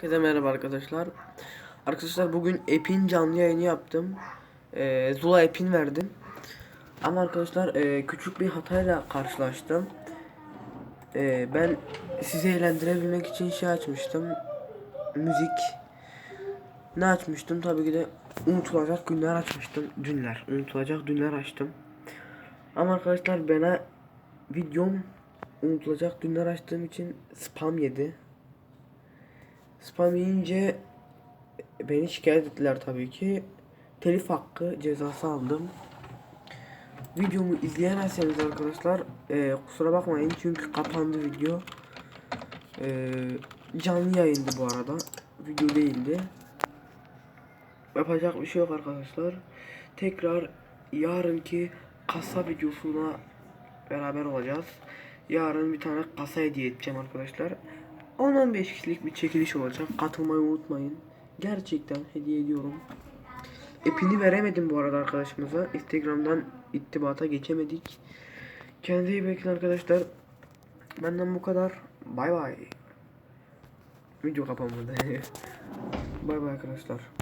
Herkese merhaba arkadaşlar. Arkadaşlar bugün Epin canlı yayını yaptım. Ee, Zula Epin verdim. Ama arkadaşlar e, küçük bir hatayla karşılaştım. Ee, ben sizi eğlendirebilmek için şey açmıştım. Müzik. Ne açmıştım? Tabii ki de unutulacak günler açmıştım. Dünler. Unutulacak dünler açtım. Ama arkadaşlar bana videom unutulacak dünler açtığım için spam yedi. Spam yiyince beni şikayet ettiler tabii ki. Telif hakkı cezası aldım. Videomu izleyemezseniz arkadaşlar e, kusura bakmayın çünkü kapandı video. E, canlı yayındı bu arada. Video değildi. Yapacak bir şey yok arkadaşlar. Tekrar yarınki kasa videosuna beraber olacağız. Yarın bir tane kasa hediye edeceğim arkadaşlar. 10-15 kişilik bir çekiliş olacak. Katılmayı unutmayın. Gerçekten hediye ediyorum. Epini veremedim bu arada arkadaşımıza. Instagram'dan ittibata geçemedik. Kendinize iyi bakın arkadaşlar. Benden bu kadar. Bay bay. Video kapanmadı. bay bay arkadaşlar.